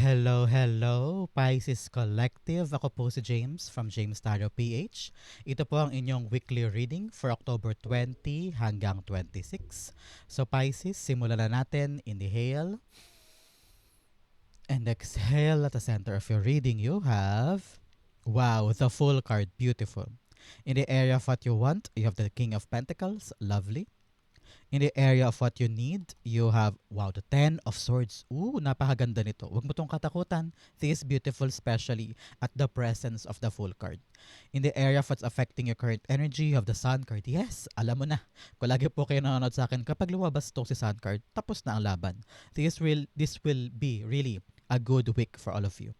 Hello, hello, Pisces Collective. Ako po si James from James Tarot PH. Ito po ang inyong weekly reading for October 20 hanggang 26. So Pisces, simulan na natin. Inhale. And exhale at the center of your reading you have, wow, the full card, beautiful. In the area of what you want, you have the King of Pentacles, lovely. In the area of what you need, you have, wow, the Ten of Swords. Ooh, napakaganda nito. Huwag mo tong katakutan. This is beautiful, especially at the presence of the full card. In the area of what's affecting your current energy, you have the Sun card. Yes, alam mo na. Kung lagi po kayo nanonood sa akin, kapag lumabas tong si Sun card, tapos na ang laban. This will, this will be really a good week for all of you.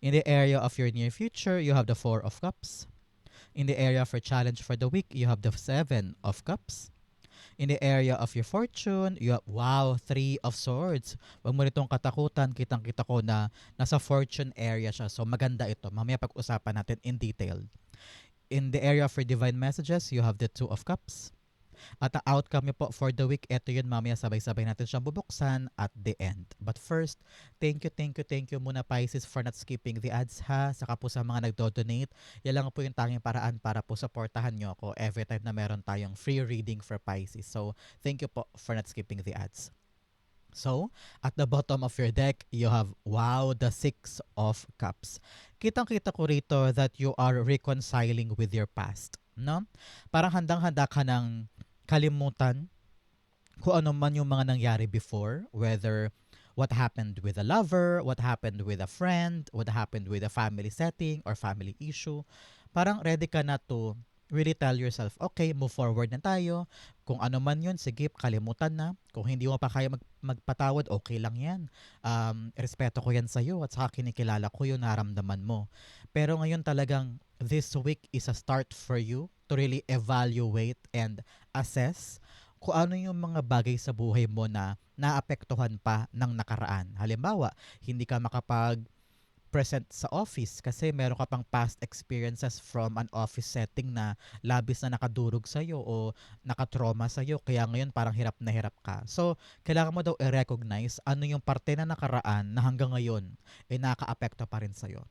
In the area of your near future, you have the Four of Cups. In the area for challenge for the week, you have the Seven of Cups. In the area of your fortune, you have, wow, Three of Swords. Huwag mo nitong katakutan, kitang-kita ko na nasa fortune area siya. So maganda ito. Mamaya pag-usapan natin in detail. In the area for divine messages, you have the Two of Cups. At ang outcome niyo po for the week, ito yun mamaya sabay-sabay natin siyang bubuksan at the end. But first, thank you, thank you, thank you muna Pisces for not skipping the ads ha. Saka po sa mga nagdo-donate, yan lang po yung tanging paraan para po supportahan nyo ako every time na meron tayong free reading for Pisces. So, thank you po for not skipping the ads. So, at the bottom of your deck, you have, wow, the Six of Cups. Kitang-kita ko rito that you are reconciling with your past. No? Parang handang-handa ka ng kalimutan kung ano man yung mga nangyari before, whether what happened with a lover, what happened with a friend, what happened with a family setting or family issue. Parang ready ka na to really tell yourself, okay, move forward na tayo. Kung ano man yun, sige, kalimutan na. Kung hindi mo pa kaya mag, magpatawad, okay lang yan. Um, respeto ko yan sa'yo at saka kinikilala ko yun, naramdaman mo. Pero ngayon talagang this week is a start for you to really evaluate and assess kung ano yung mga bagay sa buhay mo na naapektuhan pa ng nakaraan. Halimbawa, hindi ka makapag present sa office kasi meron ka pang past experiences from an office setting na labis na nakadurog sa iyo o nakatrauma sa iyo kaya ngayon parang hirap na hirap ka. So, kailangan mo daw i-recognize ano yung parte na nakaraan na hanggang ngayon ay eh, nakaapekto pa rin sa iyo.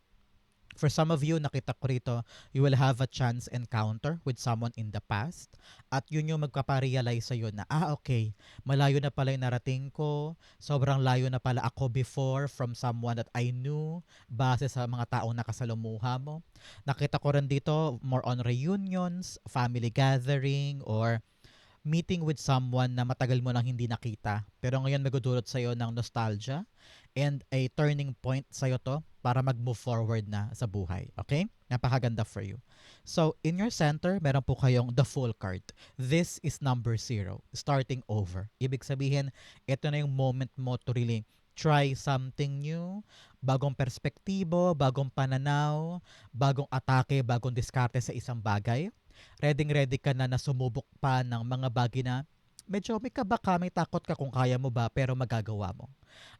For some of you, nakita ko rito, you will have a chance encounter with someone in the past at yun yung magpaparealize sa'yo na, ah, okay, malayo na pala yung narating ko, sobrang layo na pala ako before from someone that I knew base sa mga taong nakasalumuha mo. Nakita ko rin dito, more on reunions, family gathering, or meeting with someone na matagal mo nang hindi nakita. Pero ngayon magdudulot sa'yo ng nostalgia and a turning point sa'yo to para mag-move forward na sa buhay. Okay? Napakaganda for you. So, in your center, meron po kayong the full card. This is number zero, starting over. Ibig sabihin, ito na yung moment mo to really try something new, bagong perspektibo, bagong pananaw, bagong atake, bagong diskarte sa isang bagay. Ready-ready ka na na sumubok pa ng mga bagay na medyo may kaba ka, may takot ka kung kaya mo ba, pero magagawa mo.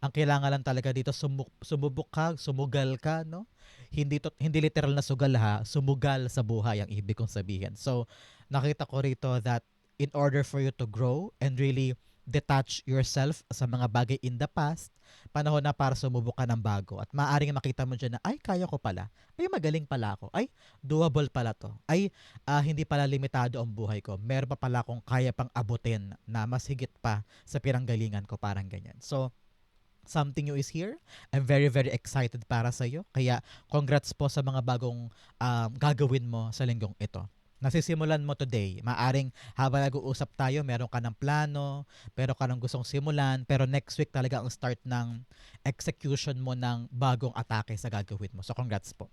Ang kailangan lang talaga dito sumuk, sumubok ka, sumugal ka, no? Hindi to, hindi literal na sugal ha, sumugal sa buhay ang ibig kong sabihin. So, nakita ko rito that in order for you to grow and really detach yourself sa mga bagay in the past, panahon na para sumubok ng bago. At maaaring makita mo dyan na, ay, kaya ko pala. Ay, magaling pala ako. Ay, doable pala to. Ay, uh, hindi pala limitado ang buhay ko. Meron pa pala akong kaya pang abutin na mas higit pa sa piranggalingan ko, parang ganyan. So, something new is here. I'm very, very excited para sa iyo. Kaya, congrats po sa mga bagong um, gagawin mo sa linggong ito nasisimulan mo today. Maaring habang nag-uusap tayo, meron ka ng plano, pero ka ng gustong simulan, pero next week talaga ang start ng execution mo ng bagong atake sa gagawin mo. So congrats po.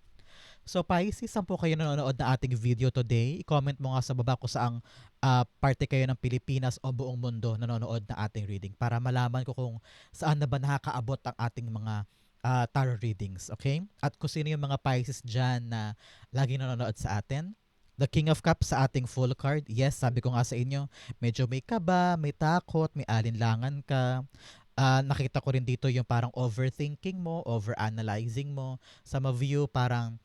So Pisces, saan po kayo nanonood na ating video today? I-comment mo nga sa baba kung saang uh, parte kayo ng Pilipinas o buong mundo nanonood na ating reading para malaman ko kung saan na ba nakakaabot ang ating mga uh, tarot readings, okay? At kung sino yung mga Pisces dyan na lagi nanonood sa atin, The King of Cups sa ating full card. Yes, sabi ko nga sa inyo, medyo may kaba, may takot, may alinlangan ka. Uh, nakita ko rin dito yung parang overthinking mo, overanalyzing mo. Some of you parang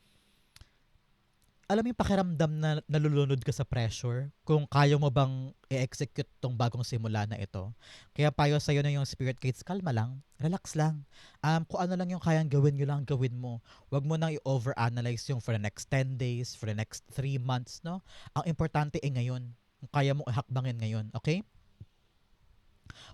alam yung pakiramdam na nalulunod ka sa pressure kung kaya mo bang i-execute tong bagong simula na ito. Kaya payo sa'yo na yung spirit guides, kalma lang, relax lang. Um, kung ano lang yung kayang gawin nyo lang, gawin mo. Huwag mo nang i-overanalyze yung for the next 10 days, for the next 3 months, no? Ang importante ay ngayon. Kung kaya mo ihakbangin ngayon, okay?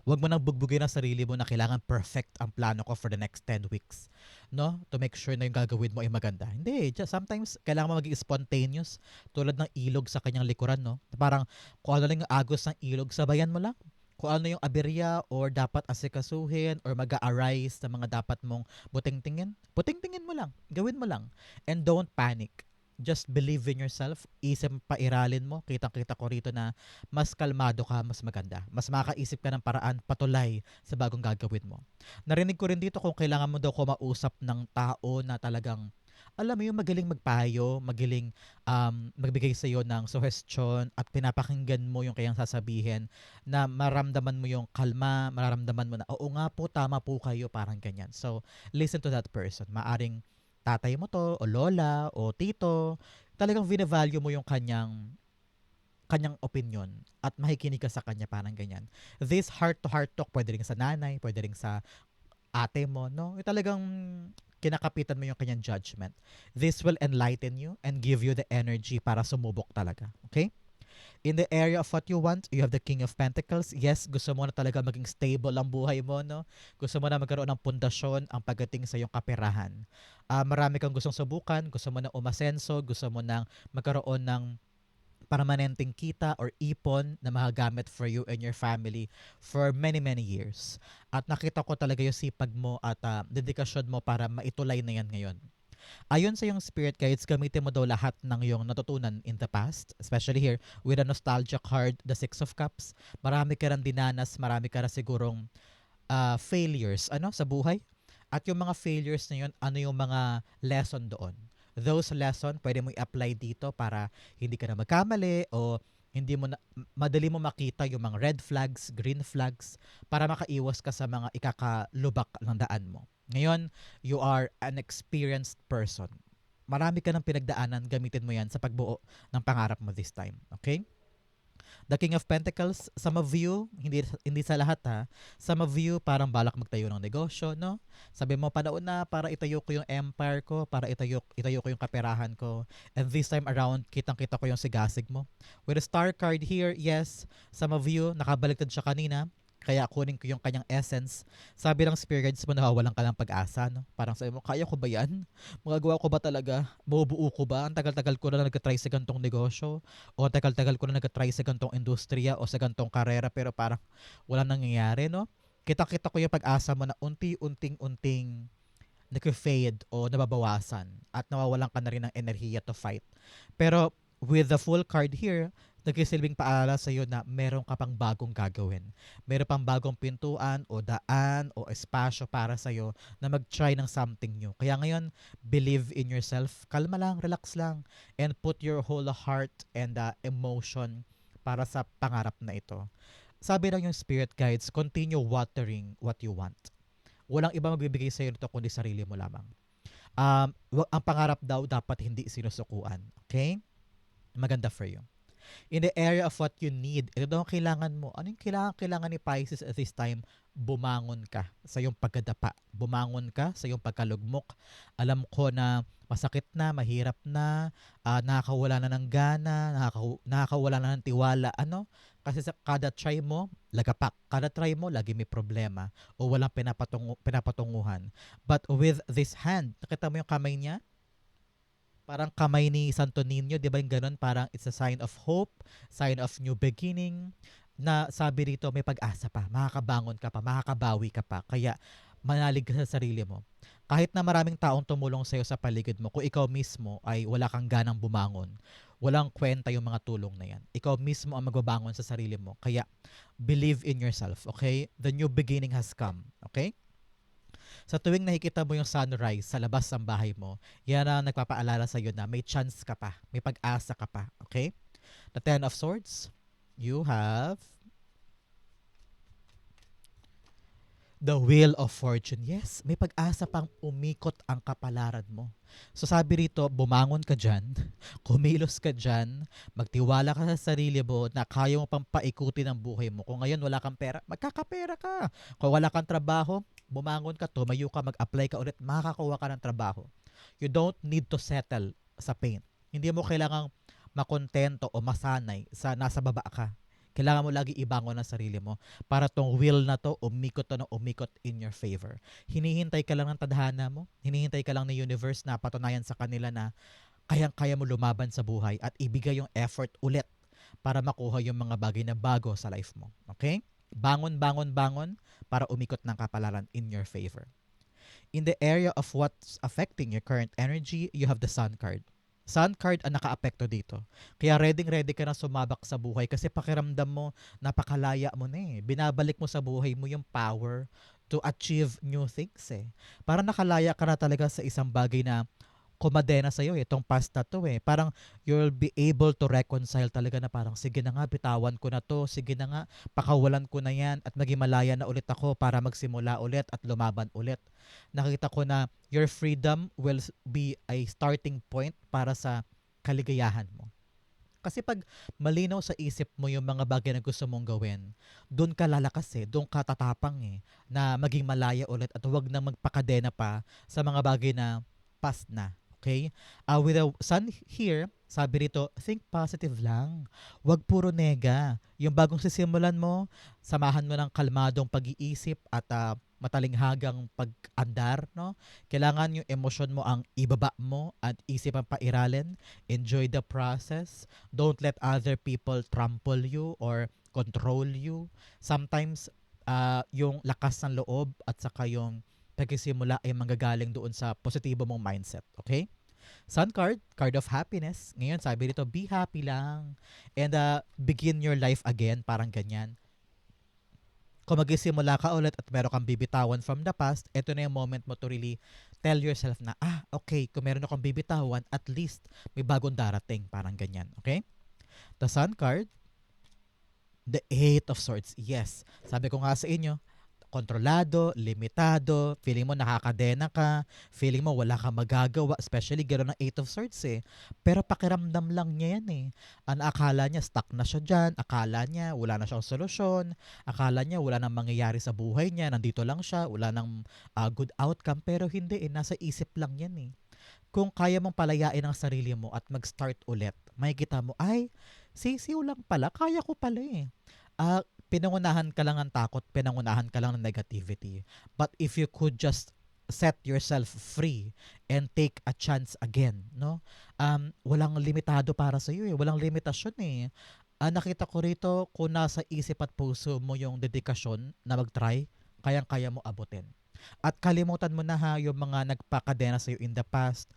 Huwag mo nang bugbugin ang sarili mo na kailangan perfect ang plano ko for the next 10 weeks. No? To make sure na yung gagawin mo ay maganda. Hindi. Just sometimes, kailangan mo maging spontaneous. Tulad ng ilog sa kanyang likuran, no? Parang kung ano lang yung agos ng ilog, sabayan mo lang. Kung ano yung aberya or dapat asikasuhin or mag arise na mga dapat mong buting-tingin, buting-tingin mo lang. Gawin mo lang. And don't panic just believe in yourself, isip pairalin mo, kitang-kita ko rito na mas kalmado ka, mas maganda. Mas makaisip ka ng paraan patulay sa bagong gagawin mo. Narinig ko rin dito kung kailangan mo daw kumausap ng tao na talagang alam mo yung magaling magpayo, magaling um, magbigay sa iyo ng suggestion at pinapakinggan mo yung kayang sasabihin na maramdaman mo yung kalma, maramdaman mo na, oo nga po, tama po kayo, parang ganyan. So, listen to that person. Maaring tatay mo to, o lola, o tito, talagang vina-value mo yung kanyang kanyang opinion at makikinig ka sa kanya parang ganyan. This heart-to-heart talk, pwede rin sa nanay, pwede rin sa ate mo, no? Yung talagang kinakapitan mo yung kanyang judgment. This will enlighten you and give you the energy para sumubok talaga. Okay? in the area of what you want, you have the King of Pentacles. Yes, gusto mo na talaga maging stable ang buhay mo, no? Gusto mo na magkaroon ng pundasyon ang pagdating sa iyong kaperahan. Uh, marami kang gustong subukan, gusto mo na umasenso, gusto mo na magkaroon ng permanenteng kita or ipon na magagamit for you and your family for many, many years. At nakita ko talaga yung sipag mo at uh, dedikasyon mo para maitulay na yan ngayon. Ayon sa yung spirit guides, gamitin mo daw lahat ng yung natutunan in the past, especially here with a nostalgia card, the Six of Cups. Marami ka rin dinanas, marami ka rin sigurong uh, failures ano sa buhay. At yung mga failures na yun, ano yung mga lesson doon. Those lesson, pwede mo i-apply dito para hindi ka na magkamali o hindi mo na, madali mo makita yung mga red flags, green flags para makaiwas ka sa mga ikakalubak ng daan mo. Ngayon, you are an experienced person. Marami ka ng pinagdaanan, gamitin mo yan sa pagbuo ng pangarap mo this time. Okay? The King of Pentacles, some of you, hindi, hindi sa lahat ha, some of you parang balak magtayo ng negosyo, no? Sabi mo, panaon na para itayo ko yung empire ko, para itayo, itayo ko yung kaperahan ko. And this time around, kitang-kita ko yung sigasig mo. With a star card here, yes, some of you, nakabaliktad siya kanina, kaya kunin ko yung kanyang essence. Sabi ng spirit guides mo, nawawalan ka ng pag-asa. No? Parang sabi mo, kaya ko ba yan? Magagawa ko ba talaga? Mabubuo ko ba? Ang tagal-tagal ko na nag-try sa gantong negosyo? O tagal-tagal ko na nag-try sa gantong industriya o sa gantong karera pero parang wala nangyayari, no? Kita-kita ko yung pag-asa mo na unti-unting-unting nag-fade o nababawasan at nawawalan ka na rin ng enerhiya to fight. Pero with the full card here, nagsisilbing paalala sa iyo na meron ka pang bagong gagawin. Meron pang bagong pintuan o daan o espasyo para sa iyo na mag-try ng something new. Kaya ngayon, believe in yourself. Kalma lang, relax lang, and put your whole heart and uh, emotion para sa pangarap na ito. Sabi lang yung spirit guides, continue watering what you want. Walang iba magbibigay sa iyo nito kundi sarili mo lamang. Um, ang pangarap daw dapat hindi sinusukuan. Okay? Maganda for you in the area of what you need. Ito daw ang kailangan mo. Ano yung kailangan, kailangan ni Pisces at this time? Bumangon ka sa iyong pagkadapa. Bumangon ka sa iyong pagkalugmok. Alam ko na masakit na, mahirap na, uh, nakakawala na ng gana, nakaka- nakakawala na ng tiwala. Ano? Kasi sa kada try mo, lagapak. Kada try mo, lagi may problema o walang pinapatungu- pinapatunguhan. But with this hand, nakita mo yung kamay niya? Parang kamay ni Santo Niño, 'di ba yung ganun? Parang it's a sign of hope, sign of new beginning na sabi rito may pag-asa pa, makakabangon ka pa, makakabawi ka pa. Kaya manalig ka sa sarili mo. Kahit na maraming taong tumulong sa iyo sa paligid mo, kung ikaw mismo ay wala kang ganang bumangon, walang kwenta yung mga tulong na yan. Ikaw mismo ang magbabangon sa sarili mo. Kaya believe in yourself, okay? The new beginning has come, okay? Sa tuwing nakikita mo yung sunrise sa labas ng bahay mo, yan ang nagpapaalala sa iyo na may chance ka pa, may pag-asa ka pa. Okay? The Ten of Swords, you have The wheel of fortune. Yes, may pag-asa pang umikot ang kapalaran mo. So sabi rito, bumangon ka dyan, kumilos ka dyan, magtiwala ka sa sarili mo na kaya mo pang paikutin ang buhay mo. Kung ngayon wala kang pera, magkakapera ka. Kung wala kang trabaho, bumangon ka, tumayo ka, mag-apply ka ulit, makakakuha ka ng trabaho. You don't need to settle sa pain. Hindi mo kailangang makontento o masanay sa nasa baba ka. Kailangan mo lagi ibangon ang sarili mo para tong will na to umikot na umikot in your favor. Hinihintay ka lang ng tadhana mo, hinihintay ka lang ng universe na patunayan sa kanila na kayang-kaya mo lumaban sa buhay at ibigay yung effort ulit para makuha yung mga bagay na bago sa life mo. Okay? Bangon, bangon, bangon para umikot ng kapalaran in your favor. In the area of what's affecting your current energy, you have the sun card. Sun card ang nakaapekto dito. Kaya ready ready ka na sumabak sa buhay kasi pakiramdam mo napakalaya mo na eh. Binabalik mo sa buhay mo yung power to achieve new things eh. Para nakalaya ka na talaga sa isang bagay na kumadena sa'yo eh, itong past na to eh. Parang you'll be able to reconcile talaga na parang sige na nga, bitawan ko na to, sige na nga, pakawalan ko na yan at maging malaya na ulit ako para magsimula ulit at lumaban ulit. Nakita ko na your freedom will be a starting point para sa kaligayahan mo. Kasi pag malinaw sa isip mo yung mga bagay na gusto mong gawin, doon ka lalakas eh, doon ka tatapang eh, na maging malaya ulit at huwag na magpakadena pa sa mga bagay na past na. Okay? Uh, with the sun here, sabi rito, think positive lang. Huwag puro nega. Yung bagong sisimulan mo, samahan mo ng kalmadong pag-iisip at uh, matalinghagang pag-andar, no? Kailangan yung emosyon mo ang ibaba mo at isip ang pairalin. Enjoy the process. Don't let other people trample you or control you. Sometimes, uh, yung lakas ng loob at saka yung pagkisimula ay manggagaling doon sa positibo mong mindset. Okay? Sun card, card of happiness. Ngayon, sabi dito, be happy lang. And uh, begin your life again, parang ganyan. Kung magisimula ka ulit at meron kang bibitawan from the past, ito na yung moment mo to really tell yourself na, ah, okay, kung meron akong bibitawan, at least may bagong darating, parang ganyan. Okay? The Sun card, the Eight of Swords. Yes, sabi ko nga sa inyo, kontrolado, limitado, feeling mo nakakadena ka, feeling mo wala kang magagawa, especially gano'n ng Eight of Swords eh. Pero pakiramdam lang niya yan eh. Ang akala niya stuck na siya dyan, akala niya wala na siyang solusyon, akala niya wala nang mangyayari sa buhay niya, nandito lang siya, wala nang uh, good outcome, pero hindi eh, nasa isip lang yan eh. Kung kaya mong palayain ang sarili mo at mag-start ulit, makikita mo, ay, sisiw lang pala, kaya ko pala eh. Uh, pinangunahan ka lang ng takot, pinangunahan ka lang ng negativity. But if you could just set yourself free and take a chance again, no? Um, walang limitado para sa iyo eh. Walang limitasyon eh. Uh, nakita ko rito kung nasa isip at puso mo yung dedikasyon na mag-try, kayang-kaya mo abutin. At kalimutan mo na ha yung mga nagpakadena sa iyo in the past,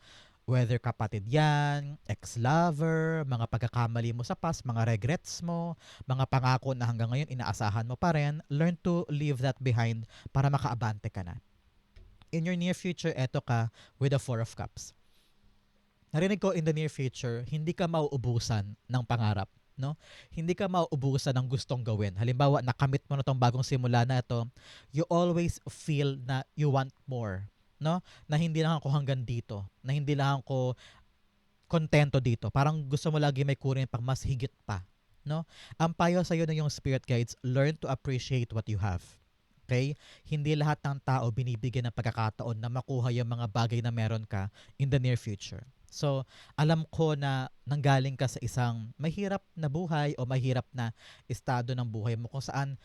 Whether kapatid yan, ex-lover, mga pagkakamali mo sa past, mga regrets mo, mga pangako na hanggang ngayon inaasahan mo pa rin, learn to leave that behind para makaabante ka na. In your near future, eto ka with the Four of Cups. Narinig ko in the near future, hindi ka mauubusan ng pangarap no? Hindi ka mauubusan ng gustong gawin. Halimbawa, nakamit mo na tong bagong simula na ito, you always feel na you want more no? Na hindi lang ako hanggang dito, na hindi lang ako kontento dito. Parang gusto mo lagi may kunin pang mas higit pa, no? Ang payo sa iyo ng yung spirit guides, learn to appreciate what you have. Okay? Hindi lahat ng tao binibigyan ng pagkakataon na makuha yung mga bagay na meron ka in the near future. So, alam ko na nanggaling ka sa isang mahirap na buhay o mahirap na estado ng buhay mo kung saan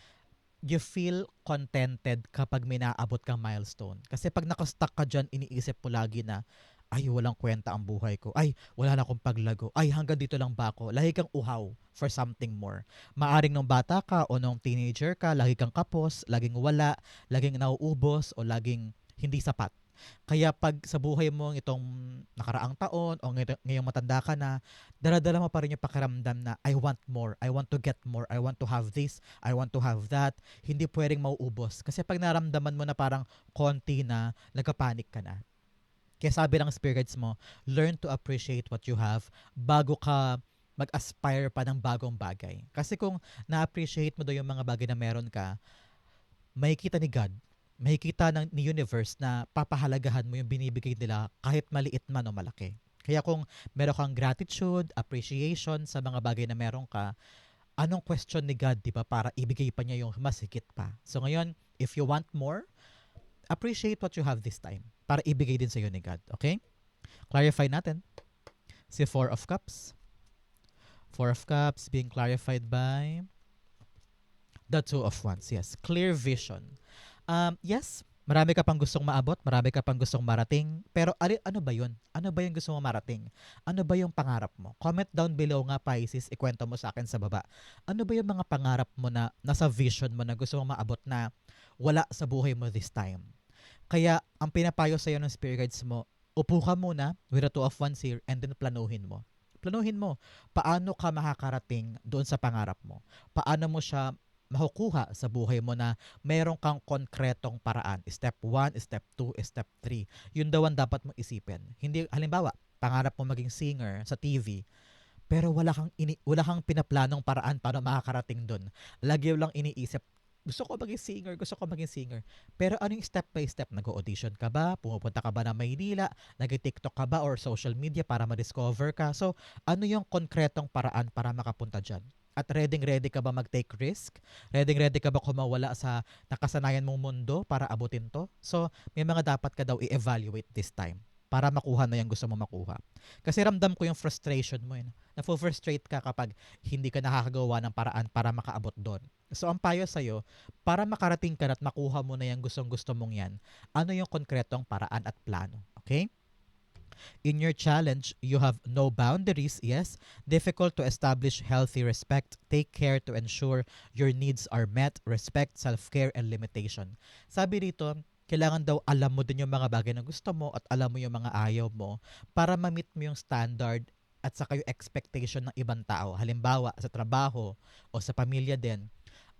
you feel contented kapag may naabot kang milestone. Kasi pag nakastuck ka dyan, iniisip mo lagi na, ay, walang kwenta ang buhay ko. Ay, wala na akong paglago. Ay, hanggang dito lang ba ako? Lagi kang uhaw for something more. Maaring nung bata ka o nung teenager ka, lagi kang kapos, laging wala, laging nauubos o laging hindi sapat. Kaya pag sa buhay mo itong nakaraang taon o ngayong matanda ka na, daladala mo pa rin yung pakiramdam na I want more, I want to get more, I want to have this, I want to have that. Hindi pwedeng mauubos. Kasi pag naramdaman mo na parang konti na, nagka-panic ka na. Kaya sabi ng spirits mo, learn to appreciate what you have bago ka mag-aspire pa ng bagong bagay. Kasi kung na-appreciate mo daw yung mga bagay na meron ka, makikita ni God makikita ng ni universe na papahalagahan mo yung binibigay nila kahit maliit man o malaki. Kaya kung meron kang gratitude, appreciation sa mga bagay na meron ka, anong question ni God, di ba, para ibigay pa niya yung mas higit pa. So ngayon, if you want more, appreciate what you have this time para ibigay din sa iyo ni God. Okay? Clarify natin. Si Four of Cups. Four of Cups being clarified by the Two of Wands. Yes, clear vision. Um, yes, marami ka pang gustong maabot, marami ka pang gustong marating, pero ali, ano ba yun? Ano ba yung gusto mo marating? Ano ba yung pangarap mo? Comment down below nga, Pisces, ikwento mo sa akin sa baba. Ano ba yung mga pangarap mo na nasa vision mo na gusto mong maabot na wala sa buhay mo this time? Kaya, ang pinapayo sa'yo ng spirit guides mo, upo ka muna with the two of wands here and then planuhin mo. Planuhin mo, paano ka makakarating doon sa pangarap mo? Paano mo siya makukuha sa buhay mo na meron kang konkretong paraan. Step 1, step 2, step 3. Yun daw ang dapat mo isipin. Hindi, halimbawa, pangarap mo maging singer sa TV, pero wala kang, ini, wala kang pinaplanong paraan para makakarating doon. Lagi lang iniisip, gusto ko maging singer, gusto ko maging singer. Pero ano yung step by step? Nag-audition ka ba? Pumupunta ka ba na Maynila? Nag-TikTok ka ba or social media para ma-discover ka? So, ano yung konkretong paraan para makapunta dyan? At ready-ready ka ba mag-take risk? Ready-ready ka ba kumawala sa nakasanayan mong mundo para abutin to? So, may mga dapat ka daw i-evaluate this time para makuha na yung gusto mo makuha. Kasi ramdam ko yung frustration mo yun. Na-frustrate ka kapag hindi ka nakakagawa ng paraan para makaabot doon. So, ang payo sa'yo, para makarating ka na at makuha mo na yung gustong gusto mong yan, ano yung konkretong paraan at plano? Okay? In your challenge, you have no boundaries, yes. Difficult to establish healthy respect. Take care to ensure your needs are met, respect, self-care, and limitation. Sabi dito, kailangan daw alam mo din yung mga bagay na gusto mo at alam mo yung mga ayaw mo para ma-meet mo yung standard at saka yung expectation ng ibang tao. Halimbawa, sa trabaho o sa pamilya din,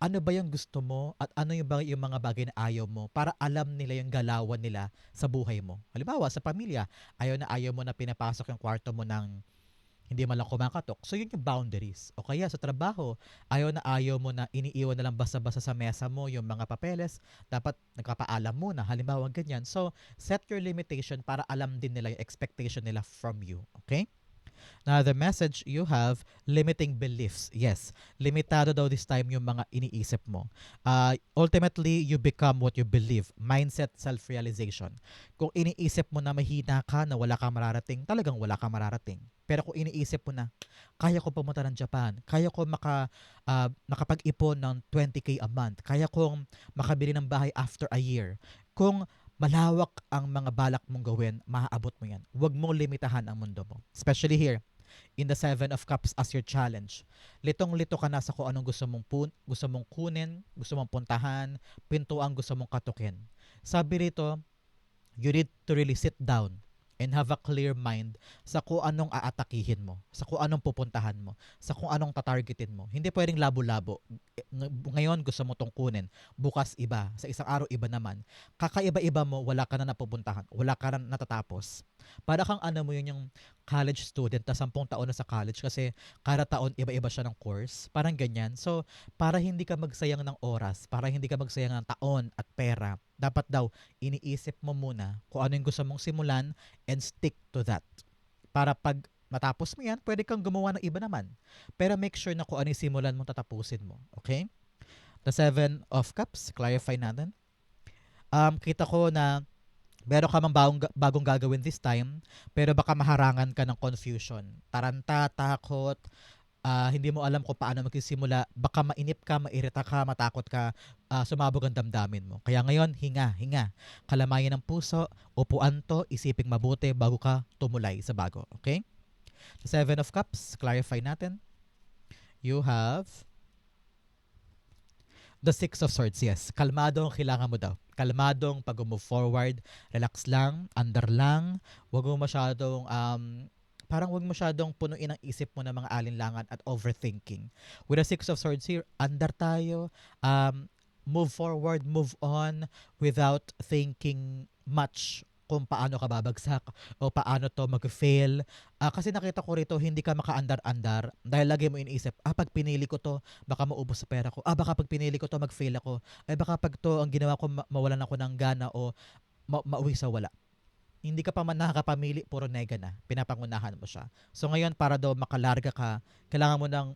ano ba yung gusto mo at ano yung, ba, yung mga bagay na ayaw mo para alam nila yung galawan nila sa buhay mo. Halimbawa, sa pamilya, ayaw na ayaw mo na pinapasok yung kwarto mo ng hindi man lang kumakatok. So, yun yung boundaries. O kaya sa trabaho, ayaw na ayaw mo na iniiwan na lang basta-basta sa mesa mo yung mga papeles. Dapat nagpapaalam mo na. Halimbawa, ganyan. So, set your limitation para alam din nila yung expectation nila from you. Okay? Now, the message you have, limiting beliefs. Yes, limitado daw this time yung mga iniisip mo. Uh, ultimately, you become what you believe. Mindset, self-realization. Kung iniisip mo na mahina ka, na wala kang mararating, talagang wala kang mararating. Pero kung iniisip mo na, kaya ko pumunta ng Japan, kaya ko maka, uh, makapag-ipon ng 20k a month, kaya kong makabili ng bahay after a year, kung malawak ang mga balak mong gawin, maaabot mo yan. Huwag mong limitahan ang mundo mo. Especially here, in the Seven of Cups as your challenge. Litong-lito ka na sa kung anong gusto mong, pun- gusto mong kunin, gusto mong puntahan, pintuan gusto mong katukin. Sabi rito, you need to really sit down and have a clear mind sa kung anong aatakihin mo, sa kung anong pupuntahan mo, sa kung anong tatargetin mo. Hindi pwedeng labo-labo. Ngayon gusto mo tong kunin, bukas iba, sa isang araw iba naman. Kakaiba-iba mo, wala ka na napupuntahan, wala ka na natatapos. Para kang ano mo yun yung college student na sampung taon na sa college kasi kada taon iba-iba siya ng course. Parang ganyan. So, para hindi ka magsayang ng oras, para hindi ka magsayang ng taon at pera, dapat daw iniisip mo muna kung ano yung gusto mong simulan and stick to that. Para pag matapos mo yan, pwede kang gumawa ng iba naman. Pero make sure na kung ano yung simulan mo, tatapusin mo. Okay? The Seven of Cups, clarify natin. Um, kita ko na meron ka mang bagong, bagong gagawin this time, pero baka maharangan ka ng confusion. Taranta, takot, uh, hindi mo alam kung paano magsisimula, baka mainip ka, mairita ka, matakot ka, uh, sumabog ang damdamin mo. Kaya ngayon, hinga, hinga. Kalamayan ng puso, upuan to, isiping mabuti bago ka tumulay sa bago. Okay? The Seven of Cups, clarify natin. You have The Six of Swords, yes. Kalmado ang kailangan mo daw. Kalmadong pag forward, relax lang, under lang, wag mo masyadong um, parang wag masyadong punuin ang isip mo ng mga alinlangan at overthinking. With the Six of Swords here, under tayo, um, move forward, move on without thinking much kung paano ka babagsak o paano to mag-fail. Ah, kasi nakita ko rito, hindi ka makaandar-andar dahil lagi mo iniisip, ah, pag pinili ko to, baka maubos sa pera ko. Ah, baka pag pinili ko to, mag-fail ako. Ay, baka pag to, ang ginawa ko, ma- mawalan ako ng gana o ma- mauwi sa wala. Hindi ka pa man nakakapamili, puro nega na. Pinapangunahan mo siya. So ngayon, para daw makalarga ka, kailangan mo ng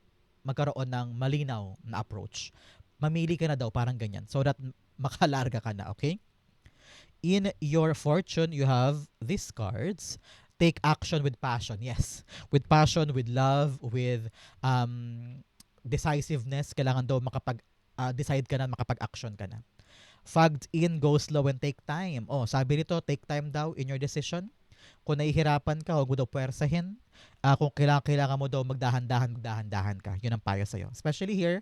magkaroon ng malinaw na approach. Mamili ka na daw, parang ganyan. So that makalarga ka na, okay? In your fortune, you have these cards. Take action with passion. Yes. With passion, with love, with um, decisiveness. Kailangan daw makapag ah, decide ka na, makapag-action ka na. Fagged in, go slow and take time. Oh, sabi nito, take time daw in your decision. Kung nahihirapan ka, huwag mo daw puwersahin. Ah, kung kailangan, kailangan mo daw magdahan-dahan, magdahan-dahan ka. Yun ang payo sa'yo. Especially here,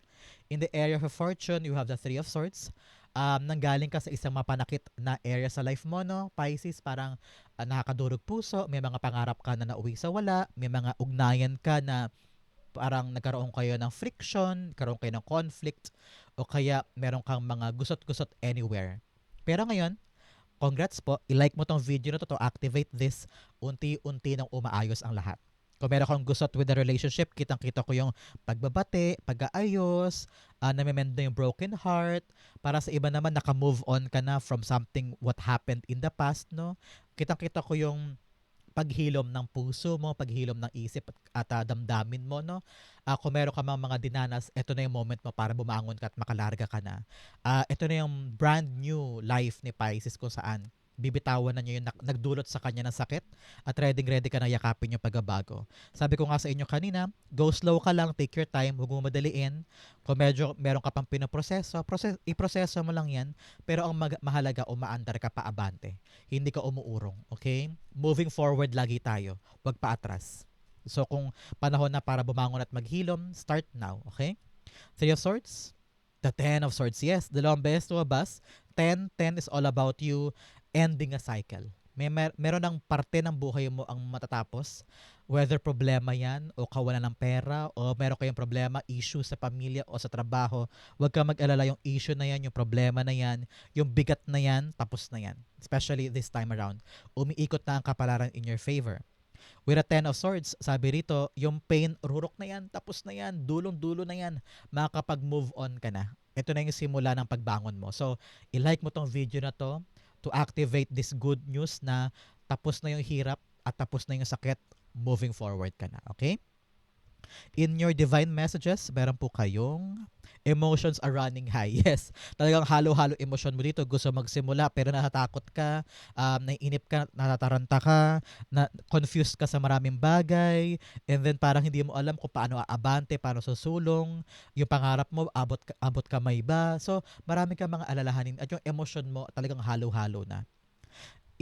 in the area of fortune, you have the Three of Swords. Um, nanggaling ka sa isang mapanakit na area sa life mo, no? Pisces, parang ah, nakakadurog puso, may mga pangarap ka na nauwi sa wala, may mga ugnayan ka na parang nagkaroon kayo ng friction, nagkaroon kayo ng conflict, o kaya meron kang mga gusot-gusot anywhere. Pero ngayon, congrats po, i-like mo tong video na to to activate this, unti-unti nang umaayos ang lahat. Kung meron kang gusot with the relationship, kitang-kita ko yung pagbabate, pag-aayos, uh, namimend na yung broken heart. Para sa iba naman, naka-move on ka na from something what happened in the past, no? Kitang-kita ko yung paghilom ng puso mo, paghilom ng isip at, at ah, damdamin mo, no? Ah, kung meron ka mang mga dinanas, ito na yung moment mo para bumangon ka at makalarga ka na. Ah, ito na yung brand new life ni Pisces kung saan bibitawan na niyo yung nagdulot sa kanya ng sakit at ready ready ka na yakapin yung pagbabago. Sabi ko nga sa inyo kanina, go slow ka lang, take your time, huwag mo madaliin. Kung medyo meron ka pang pinoproseso, proses, iproseso mo lang yan, pero ang mag- mahalaga, umaandar ka pa abante. Hindi ka umuurong, okay? Moving forward lagi tayo, huwag pa atras. So kung panahon na para bumangon at maghilom, start now, okay? Three of Swords, the Ten of Swords, yes, dalawang beses tumabas. Ten, ten is all about you ending a cycle. May mer- meron ng parte ng buhay mo ang matatapos, whether problema yan o kawalan ng pera o meron kayong problema, issue sa pamilya o sa trabaho, huwag ka mag-alala yung issue na yan, yung problema na yan, yung bigat na yan, tapos na yan. Especially this time around. Umiikot na ang kapalaran in your favor. With a Ten of Swords, sabi rito, yung pain, rurok na yan, tapos na yan, dulong-dulo na yan, makakapag-move on ka na. Ito na yung simula ng pagbangon mo. So, i-like mo tong video na to, to activate this good news na tapos na yung hirap at tapos na yung sakit, moving forward ka na. Okay? In your divine messages, meron po kayong emotions are running high. Yes, talagang halo-halo emosyon mo dito. Gusto magsimula pero natatakot ka, um, naiinip ka, natataranta ka, na confused ka sa maraming bagay, and then parang hindi mo alam kung paano aabante, paano susulong, yung pangarap mo, abot, abot kamay ba. So, marami ka mga alalahanin at yung emosyon mo talagang halo-halo na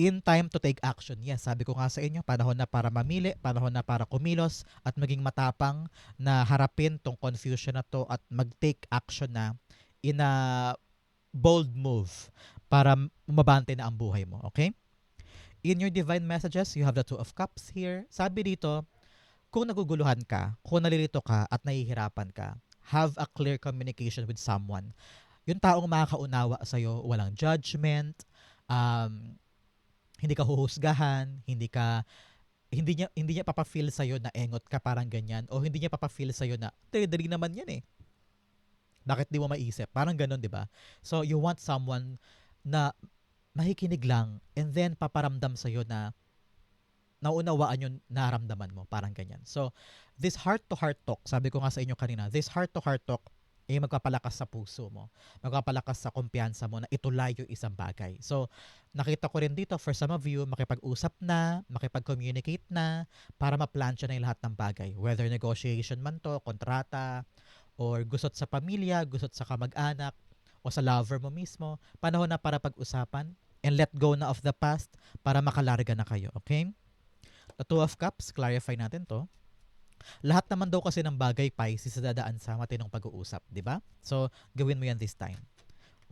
in time to take action. Yes, sabi ko nga sa inyo, panahon na para mamili, panahon na para kumilos at maging matapang na harapin tong confusion na to at mag-take action na in a bold move para umabante na ang buhay mo. Okay? In your divine messages, you have the two of cups here. Sabi dito, kung naguguluhan ka, kung nalilito ka at nahihirapan ka, have a clear communication with someone. Yung taong makakaunawa sa'yo, walang judgment, um, hindi ka huhusgahan, hindi ka hindi niya hindi niya papa-feel sa na engot ka parang ganyan o hindi niya papa-feel sa na dali naman yan eh. Bakit di mo maisip? Parang ganun, 'di ba? So you want someone na makikinig lang and then paparamdam sa na naunawaan yung naramdaman mo, parang ganyan. So this heart to heart talk, sabi ko nga sa inyo kanina, this heart to heart talk eh magpapalakas sa puso mo. Magpapalakas sa kumpiyansa mo na itulay yung isang bagay. So, nakita ko rin dito, for some of you, makipag-usap na, makipag-communicate na, para ma-plansya na yung lahat ng bagay. Whether negotiation man to, kontrata, or gusot sa pamilya, gusot sa kamag-anak, o sa lover mo mismo, panahon na para pag-usapan and let go na of the past para makalarga na kayo, okay? The Two of Cups, clarify natin to lahat naman daw kasi ng bagay, Pisces, dadaan sa matinong pag-uusap, di ba? So, gawin mo yan this time.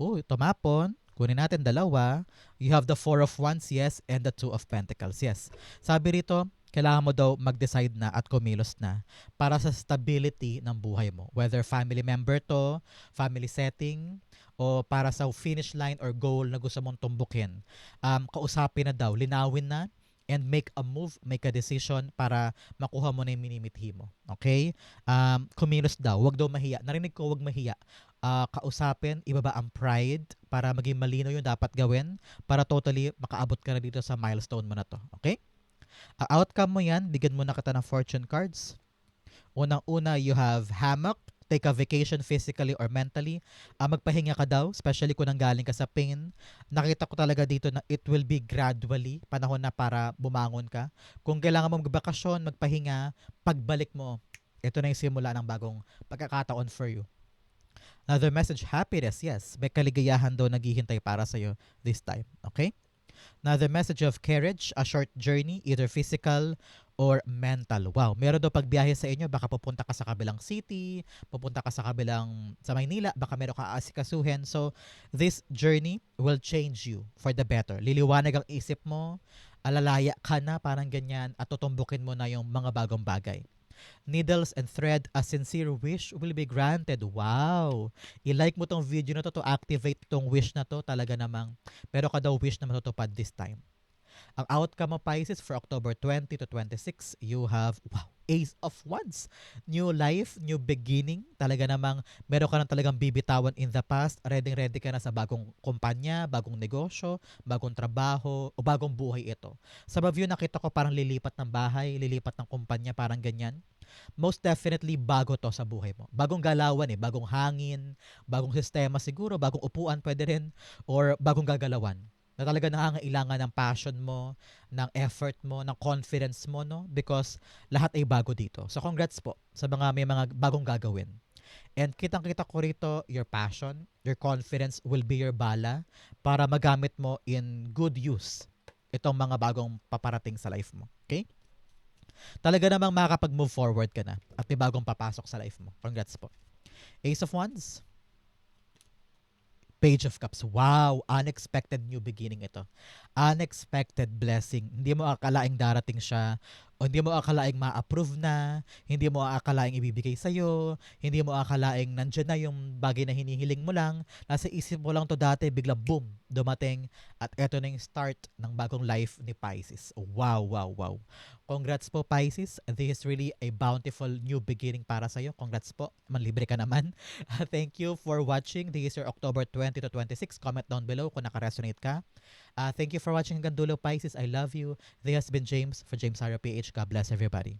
Oh, tumapon. Kunin natin dalawa. You have the Four of Wands, yes, and the Two of Pentacles, yes. Sabi rito, kailangan mo daw mag-decide na at kumilos na para sa stability ng buhay mo. Whether family member to, family setting, o para sa finish line or goal na gusto mong tumbukin. Um, kausapin na daw, linawin na, and make a move, make a decision para makuha mo na yung minimithi mo. Okay? Um, kumilos daw, wag daw mahiya. Narinig ko, wag mahiya. Ah, kausapin, ibaba ang pride para maging malino yung dapat gawin para totally makaabot ka na dito sa milestone mo na to. Okay? Ang outcome mo yan, bigyan mo na kita ng fortune cards. Unang-una, you have hammock, take a vacation physically or mentally. Ah, magpahinga ka daw, especially kung nanggaling ka sa pain. Nakita ko talaga dito na it will be gradually, panahon na para bumangon ka. Kung kailangan mo magbakasyon, magpahinga, pagbalik mo, ito na yung simula ng bagong pagkakataon for you. Another message, happiness, yes. May kaligayahan daw naghihintay para sa'yo this time. Okay? Another message of courage, a short journey, either physical or mental. Wow, meron daw pagbiyahe sa inyo, baka pupunta ka sa kabilang city, pupunta ka sa kabilang, sa Maynila, baka meron ka aasikasuhin. So, this journey will change you for the better. Liliwanag ang isip mo, alalaya ka na, parang ganyan, at tutumbukin mo na yung mga bagong bagay. Needles and thread, a sincere wish will be granted. Wow! I-like mo tong video na to to activate tong wish na to. Talaga namang meron ka daw wish na matutupad this time. Ang outcome mo Pisces for October 20 to 26, you have, wow, Ace of Wands. New life, new beginning. Talaga namang meron ka na talagang bibitawan in the past. Ready ready ka na sa bagong kumpanya, bagong negosyo, bagong trabaho, o bagong buhay ito. Sa Bavio nakita ko parang lilipat ng bahay, lilipat ng kumpanya, parang ganyan. Most definitely bago to sa buhay mo. Bagong galawan eh, bagong hangin, bagong sistema siguro, bagong upuan pwede rin, or bagong gagalawan na talaga nangangailangan ng passion mo, ng effort mo, ng confidence mo, no? Because lahat ay bago dito. So congrats po sa mga may mga bagong gagawin. And kitang-kita ko rito, your passion, your confidence will be your bala para magamit mo in good use itong mga bagong paparating sa life mo. Okay? Talaga namang makakapag-move forward ka na at may bagong papasok sa life mo. Congrats po. Ace of Wands. Page of Cups. Wow! Unexpected new beginning ito. Unexpected blessing. Hindi mo akalaing darating siya o hindi mo akalaing ma-approve na, hindi mo akalaing ibibigay sa'yo, hindi mo akalaing nandyan na yung bagay na hinihiling mo lang, nasa isip mo lang to dati, biglang boom, dumating, at eto na yung start ng bagong life ni Pisces. Wow, wow, wow. Congrats po Pisces. This is really a bountiful new beginning para sa'yo. Congrats po. Manlibre ka naman. Thank you for watching. This is your October 20 to 26. Comment down below kung nakaresonate ka. Uh, thank you for watching hanggang dulo Pisces. I love you. This has been James for James Hara PH. God bless everybody.